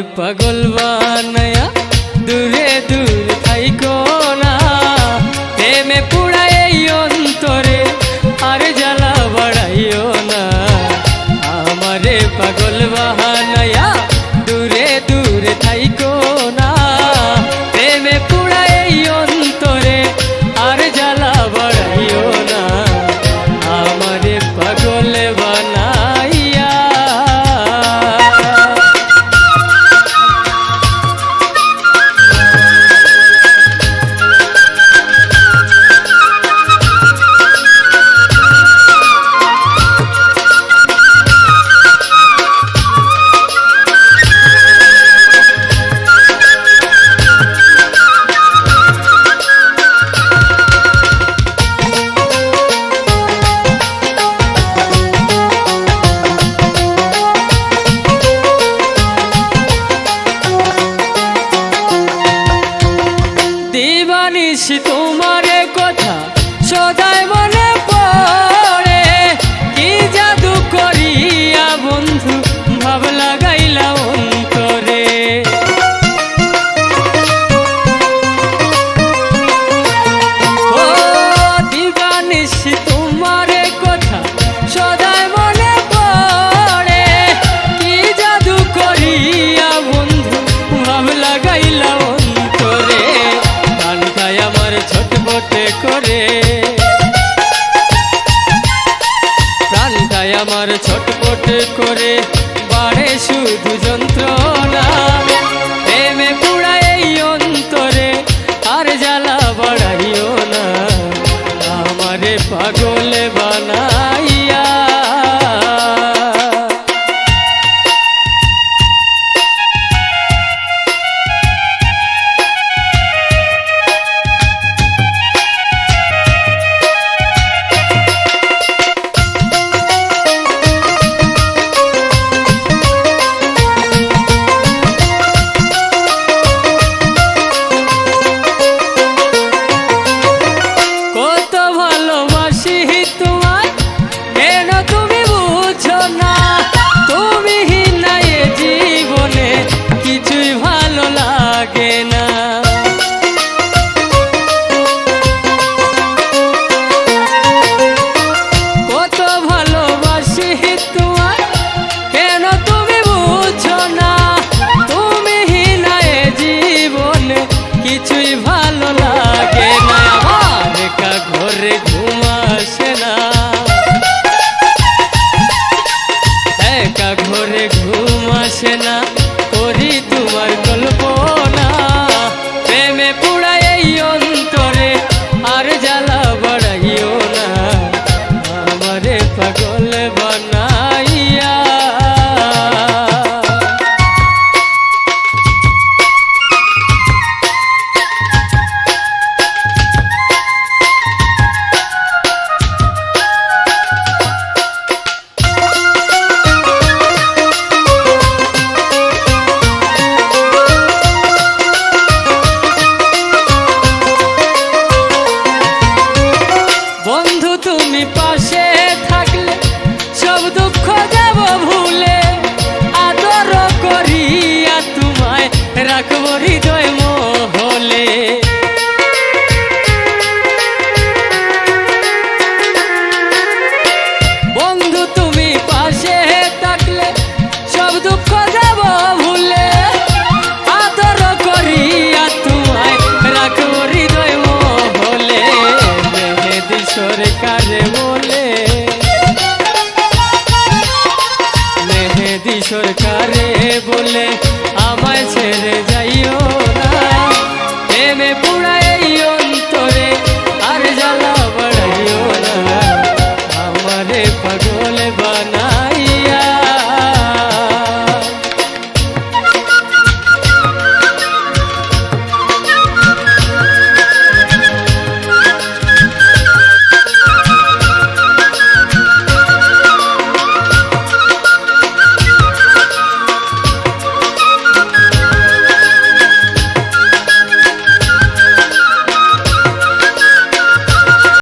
¡Suscríbete! জানিস তোমার কথা সদায় মনে পড়। আমার ছটপট করে সরকারে বলে আমায় ছেড়ে